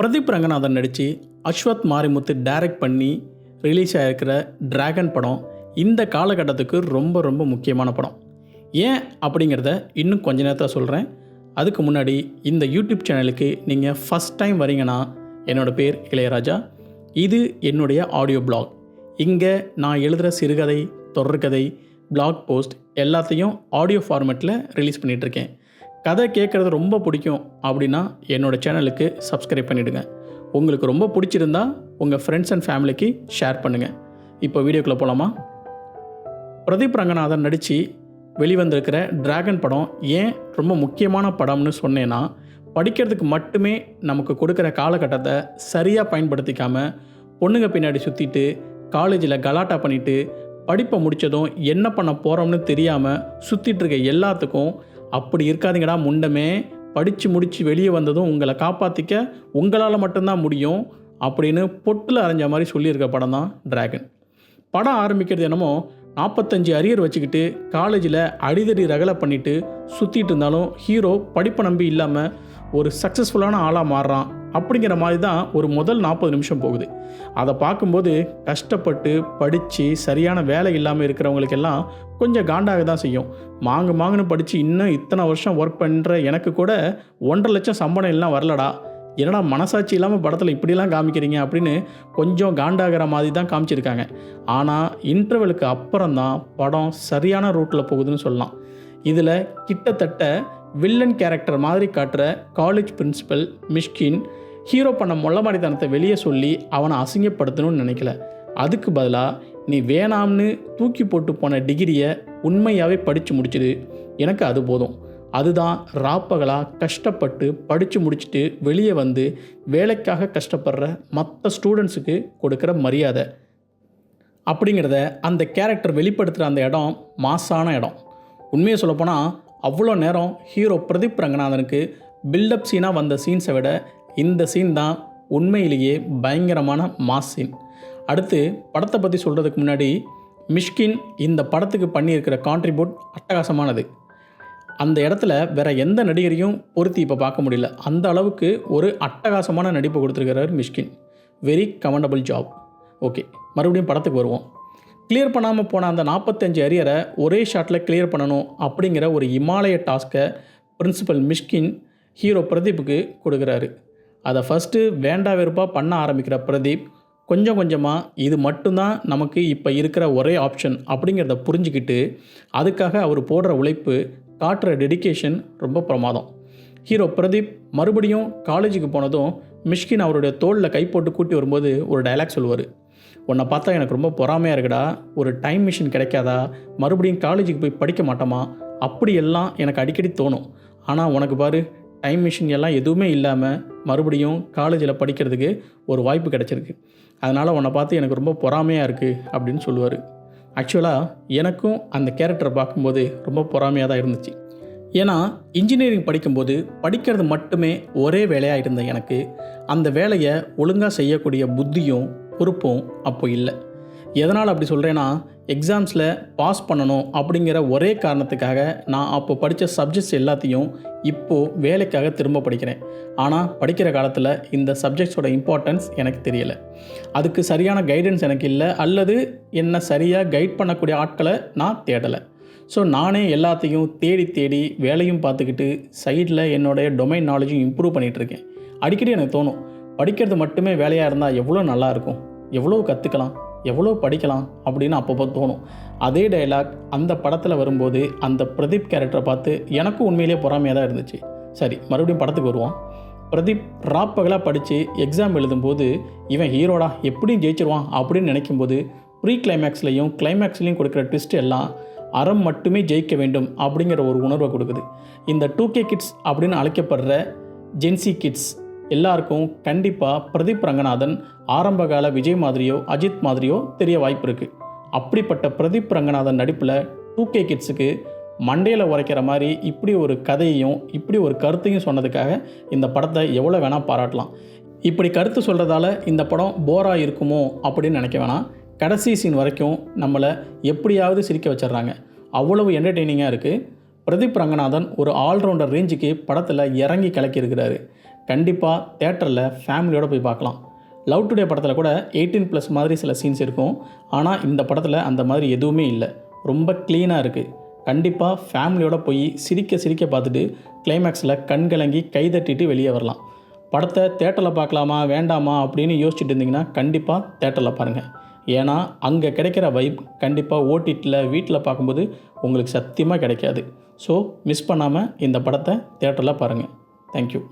பிரதீப் ரங்கநாதன் நடித்து அஸ்வத் மாரிமுத்து டைரக்ட் பண்ணி ரிலீஸ் ஆகிருக்கிற டிராகன் படம் இந்த காலகட்டத்துக்கு ரொம்ப ரொம்ப முக்கியமான படம். ஏன் அப்படிங்கிறத இன்னும் கொஞ்ச நேரத்தில் சொல்கிறேன் அதுக்கு முன்னாடி இந்த யூடியூப் சேனலுக்கு நீங்கள் ஃபஸ்ட் டைம் வரீங்கன்னா என்னோடய பேர் இளையராஜா. இது என்னுடைய ஆடியோ பிளாக் இங்கே நான் எழுதுகிற சிறுகதை தொடர்கதை பிளாக் போஸ்ட் எல்லாத்தையும் ஆடியோ ஃபார்மேட்டில் ரிலீஸ் பண்ணிகிட்ருக்கேன் கதை கேட்குறது ரொம்ப பிடிக்கும் அப்படின்னா என்னோடய சேனலுக்கு சப்ஸ்கிரைப் பண்ணிவிடுங்க உங்களுக்கு ரொம்ப பிடிச்சிருந்தா உங்கள் ஃப்ரெண்ட்ஸ் அண்ட் ஃபேமிலிக்கு ஷேர் பண்ணுங்கள் இப்போ வீடியோக்குள்ளே போகலாமா பிரதீப் ரங்கநாதன் நடித்து வெளிவந்திருக்கிற டிராகன் படம் ஏன் ரொம்ப முக்கியமான படம்னு சொன்னேன்னா படிக்கிறதுக்கு மட்டுமே நமக்கு கொடுக்குற காலகட்டத்தை சரியாக பயன்படுத்திக்காமல் பொண்ணுங்க பின்னாடி சுற்றிட்டு காலேஜில் கலாட்டா பண்ணிவிட்டு படிப்பை முடித்ததும் என்ன பண்ண போகிறோம்னு தெரியாமல் சுற்றிட்டு இருக்க எல்லாத்துக்கும் அப்படி இருக்காதீங்கடா முண்டமே. படித்து முடித்து வெளியே வந்ததும் உங்களை காப்பாற்றிக்க உங்களால் மட்டும்தான் முடியும் அப்படின்னு பொட்டில் அரைஞ்ச மாதிரி சொல்லியிருக்க படம் தான் டிராகன் படம் ஆரம்பிக்கிறது என்னமோ நாற்பத்தஞ்சு அரியர் வச்சுக்கிட்டு காலேஜில் அடிதடி ரகலை பண்ணிவிட்டு சுற்றிட்டு இருந்தாலும் ஹீரோ படிப்பை நம்பி இல்லாமல் ஒரு சக்ஸஸ்ஃபுல்லான ஆளாக மாறுறான். அப்படிங்கிற மாதிரி தான் ஒரு முதல் நாற்பது நிமிஷம் போகுது. அதை பார்க்கும்போது கஷ்டப்பட்டு படித்து சரியான வேலை இல்லாமல் இருக்கிறவங்களுக்கெல்லாம் கொஞ்சம் காண்டாக தான் செய்யும். மாங்கு மாங்குன்னு படித்து இன்னும் இத்தனை வருஷம் ஒர்க் பண்ணுற எனக்கு கூட ஒன்றரை லட்சம் சம்பளம் எல்லாம் வரலடா. என்னடா மனசாட்சி இல்லாமல் படத்தில் இப்படிலாம் காமிக்கிறீங்க அப்படின்னு கொஞ்சம் காண்டாகிற மாதிரி தான் காமிச்சிருக்காங்க. ஆனால் இன்டர்வலுக்கு அப்புறம் தான் படம் சரியான ரூட்டில் போகுதுன்னு சொல்லலாம். இதில் கிட்டத்தட்ட வில்லன் கேரக்டர் மாதிரி காட்டுற காலேஜ் பிரின்சிபல் மிஷ்கின் ஹீரோ பண்ண மொள்ளமாடித்தனத்தை வெளியே சொல்லி அவனை அசிங்கப்படுத்தணும்னு நினைக்கல. அதுக்கு பதிலாக நீ வேணாம்னு தூக்கி போட்டு போன டிகிரியை உண்மையாகவே படித்து முடிச்சிடு. எனக்கு அது போதும். அதுதான் ராப்பகலாக கஷ்டப்பட்டு படித்து முடிச்சுட்டு வெளியே வந்து வேலைக்காக கஷ்டப்படுற மற்ற ஸ்டூடெண்ட்ஸுக்கு கொடுக்குற மரியாதை. அப்படிங்கிறத அந்த கேரக்டர் வெளிப்படுத்துகிற அந்த இடம் மாசான இடம். உண்மையை சொல்லப்போனால் அவ்வளோ நேரம் ஹீரோ பிரதீப் ரங்கநாதனுக்கு பில்டப் சீனாக வந்த சீன்ஸை விட இந்த சீன் தான் உண்மையிலேயே பயங்கரமான மாஸ் சீன் அடுத்து படத்தை பற்றி சொல்கிறதுக்கு முன்னாடி மிஷ்கின் இந்த படத்துக்கு பண்ணியிருக்கிற கான்ட்ரிபியூட் அட்டகாசமானது. அந்த இடத்துல வேற எந்த நடிகரையும் பொருத்தி இப்போ பார்க்க முடியல. அந்த அளவுக்கு ஒரு அட்டகாசமான நடிப்பு கொடுத்துருக்கிறார் Mysskin. Very commendable job okay மறுபடியும் படத்துக்கு வருவோம். கிளியர் பண்ணாமல் போன அந்த நாற்பத்தஞ்சு அரியரை ஒரே ஷாட்டில் கிளியர் பண்ணணும் அப்படிங்கிற ஒரு இமாலய டாஸ்க்கை பிரின்சிபல் மிஷ்கின் ஹீரோ பிரதீப்புக்கு கொடுக்குறாரு. அதை ஃபஸ்ட்டு வேண்டா வெறுப்பாக பண்ண ஆரம்பிக்கிற பிரதீப் கொஞ்சம் கொஞ்சமாக இது மட்டும்தான் நமக்கு இப்போ இருக்கிற ஒரே ஆப்ஷன் அப்படிங்கிறத புரிஞ்சுக்கிட்டு அதுக்காக அவர் போடுற உழைப்பு காட்டுற டெடிகேஷன் ரொம்ப பிரமாதம். ஹீரோ பிரதீப் மறுபடியும் காலேஜுக்கு போனதும் மிஷ்கின் அவருடைய தோளில் கை போட்டு கூட்டி வரும்போது ஒரு டைலாக் சொல்லுவார். உன்னை பார்த்தா எனக்கு ரொம்ப பொறாமையாக இருக்குடா. ஒரு டைம் மிஷின் கிடைக்காதா? மறுபடியும் காலேஜுக்கு போய் படிக்க மாட்டோமா? அப்படியெல்லாம் எனக்கு அடிக்கடி தோணும். ஆனால் உனக்கு பாரு டைம் மிஷின் எல்லாம் எதுவுமே இல்லாமல் மறுபடியும் காலேஜில் படிக்கிறதுக்கு ஒரு வாய்ப்பு கிடச்சிருக்கு. அதனால் உன்னை பார்த்து எனக்கு ரொம்ப பொறாமையாக இருக்குது அப்படின்னு சொல்லுவார். ஆக்சுவலாக எனக்கும் அந்த கேரக்டரை பார்க்கும்போது ரொம்ப பொறாமையாக தான் இருந்துச்சு. ஏன்னா இன்ஜினியரிங் படிக்கும்போது படிக்கிறது மட்டுமே ஒரே வேலையாக இருந்த எனக்கு. அந்த வேலையை ஒழுங்காக செய்யக்கூடிய புத்தியும் பொறுப்பும் அப்போ இல்லை. எதனால் அப்படி சொல்கிறேன்னா எக்ஸாம்ஸில் பாஸ் பண்ணணும் அப்படிங்கிற ஒரே காரணத்துக்காக நான் அப்போ படித்த சப்ஜெக்ட்ஸ் எல்லாத்தையும் இப்போது வேலைக்காக திரும்ப படிக்கிறேன். ஆனால் படிக்கிற காலத்தில் இந்த சப்ஜெக்ட்ஸோட இம்பார்ட்டன்ஸ் எனக்கு தெரியலை. அதுக்கு சரியான கைடன்ஸ் எனக்கு இல்லை அல்லது என்னை சரியாக கைட் பண்ணக்கூடிய ஆட்களை நான் தேடலை. ஸோ நானே எல்லாத்தையும் தேடி தேடி வேலையும் பார்த்துக்கிட்டு சைடில் என்னுடைய டொமைன் நாலேஜும் இம்ப்ரூவ் பண்ணிகிட்ருக்கேன் அடிக்கடி எனக்கு தோணும் படிக்கிறது மட்டுமே வேலையாக இருந்தால் எவ்வளோ நல்லாயிருக்கும் எவ்வளோ கற்றுக்கலாம் எவ்வளோ படிக்கலாம் அப்படின்னு அப்பப்போ தோணும். அதே டைலாக் அந்த படத்தில் வரும்போது அந்த பிரதீப் கேரக்டரை பார்த்து எனக்கும் உண்மையிலேயே பொறாமையாக தான் இருந்துச்சு. சரி மறுபடியும் படத்துக்கு வருவோம். பிரதீப் ராப்பகலாக படித்து எக்ஸாம் எழுதும்போது இவன் ஹீரோடா எப்படியும் ஜெயிச்சிருவான் அப்படின்னு நினைக்கும்போது ப்ரீ கிளைமேக்ஸ்லையும் கிளைமேக்ஸ்லையும் கொடுக்குற ட்விஸ்ட் எல்லாம் அறம் மட்டுமே ஜெயிக்க வேண்டும் அப்படிங்கிற ஒரு உணர்வை கொடுக்குது. இந்த டூ கே கிட்ஸ் அப்படின்னு அழைக்கப்படுற ஜென்சி கிட்ஸ் எல்லாருக்கும் கண்டிப்பாக பிரதீப் ரங்கநாதன் ஆரம்பகால விஜய் மாதிரியோ அஜித் மாதிரியோ தெரிய வாய்ப்பு இருக்குது அப்படிப்பட்ட பிரதீப் ரங்கநாதன் நடிப்பில் டூ கே கிட்ஸுக்கு மண்டையில் உரைக்கிற மாதிரி இப்படி ஒரு கதையையும் இப்படி ஒரு கருத்தையும் சொன்னதுக்காக இந்த படத்தை எவ்வளோ வேணால் பாராட்டலாம். இப்படி கருத்து சொல்கிறதால இந்த படம் போராக இருக்குமோ அப்படின்னு நினைக்க வேணாம் கடைசி சீன் வரைக்கும் நம்மளை எப்படியாவது சிரிக்க வச்சிடுறாங்க. அவ்வளவு என்டர்டெய்னிங்காக இருக்குது பிரதீப் ரங்கநாதன் ஒரு ஆல்ரவுண்டர் ரேஞ்சுக்கு படத்தில் இறங்கி கலக்கியிருக்கிறாரு கண்டிப்பாக தேட்டரில் ஃபேமிலியோடு போய் பார்க்கலாம். லவ் டுடே படத்தில் கூட எயிட்டீன் ப்ளஸ் மாதிரி சில சீன்ஸ் இருக்கும். ஆனால் இந்த படத்தில் அந்த மாதிரி எதுவுமே இல்லை. ரொம்ப க்ளீனாக இருக்குது கண்டிப்பாக ஃபேமிலியோடு போய் சிரிக்க சிரிக்க பார்த்துட்டு கிளைமேக்ஸில் கண் கலங்கி கை தட்டிட்டு வெளியே வரலாம். படத்தை தேட்டரில் பார்க்கலாமா வேண்டாமா அப்படின்னு யோசிச்சுட்டு இருந்தீங்கன்னா கண்டிப்பாக தேட்டரில் பாருங்கள் ஏன்னா அங்கே கிடைக்கிற வைப் கண்டிப்பாக ஓடிட்டில் வீட்டில் பார்க்கும்போது உங்களுக்கு சத்தியமாக கிடைக்காது. ஸோ மிஸ் பண்ணாமல் இந்த படத்தை தேட்டரில் பாருங்கள் தேங்க்யூ